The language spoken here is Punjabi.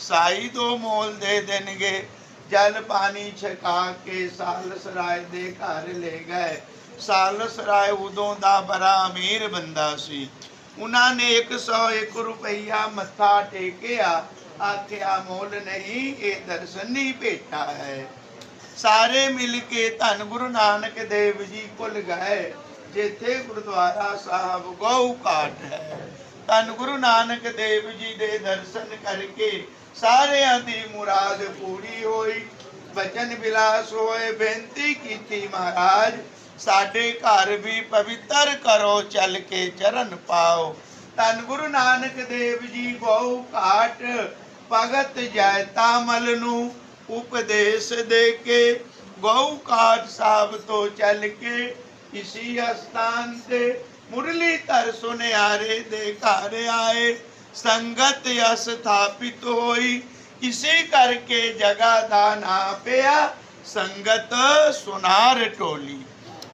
ਸਾਈ ਦੋ ਮੋਲ ਦੇ ਦੇਣਗੇ। ਜਲ ਪਾਣੀ ਛਕਾ ਕੇ ਸਾਲਸ ਰਾਏ ਦੇ ਘਰ ਲੈ ਗਏ। ਸਾਲਸ ਰਾਏ ਉਦੋਂ ਦਾ ਬੜਾ ਅਮੀਰ ਬੰਦਾ ਸੀ। ਉਹਨਾਂ ਨੇ 101 ਰੁਪਈਆ ਮੱਥਾ ਟੇਕਿਆ। ਆਖਿਆ, ਮੋਲ ਨਹੀਂ, ਇਹ ਦਰਸ਼ਨੀ ਭੇਟਾ ਹੈ। ਸਾਰੇ ਮਿਲ ਕੇ ਧੰਨ ਗੁਰੂ ਨਾਨਕ ਦੇਵ ਜੀ ਕੋਲ ਗਏ। ਜਿੱਥੇ ਗੁਰਦੁਆਰਾ ਸਾਹਿਬ ਗਊ ਘਾਟ ਹੈ। ਧੰਨ ਗੁਰੂ ਨਾਨਕ ਦੇਵ ਜੀ ਦੇ ਦਰਸ਼ਨ ਕਰਕੇ ਸਾਰਿਆਂ ਦੀ ਮੁਰਾਦ ਪੂਰੀ ਹੋਈ। ਬਚਨ ਵਿਲਾਸ ਹੋਏ, ਬੇਨਤੀ ਕੀਤੀ ਮਹਾਰਾਜ, ਸਾਡੇ ਘਰ ਵੀ ਪਵਿੱਤਰ ਕਰੋ, ਚੱਲ ਕੇ ਚਰਨ ਪਾਓ। ਧੰਨ ਗੁਰੂ ਨਾਨਕ ਦੇਵ ਜੀ ਗਊ ਘਾਟ ਭਗਤ ਜੈਤਾ ਮਲ ਨੂੰ ਉਪਦੇਸ਼ ਦੇ ਕੇ ਗਊ ਘਾਟ ਸਾਹਿਬ ਤੋਂ ਚੱਲ ਕੇ ਇਸੀ ਅਸਥਾਨ ਤੇ ਮੁਰਲੀ ਧਰ ਸੁਨਿਆਰੇ ਦੇ ਘਰ ਆਏ, ਸੰਗਤ ਸਥਾਪਿਤ ਹੋਈ। ਇਸੇ ਕਰਕੇ ਜਗਾ ਦਾ ਨਾਂ ਪਿਆ, ਸੰਗਤ ਸੁਨਾਰ ਟੋਲੀ।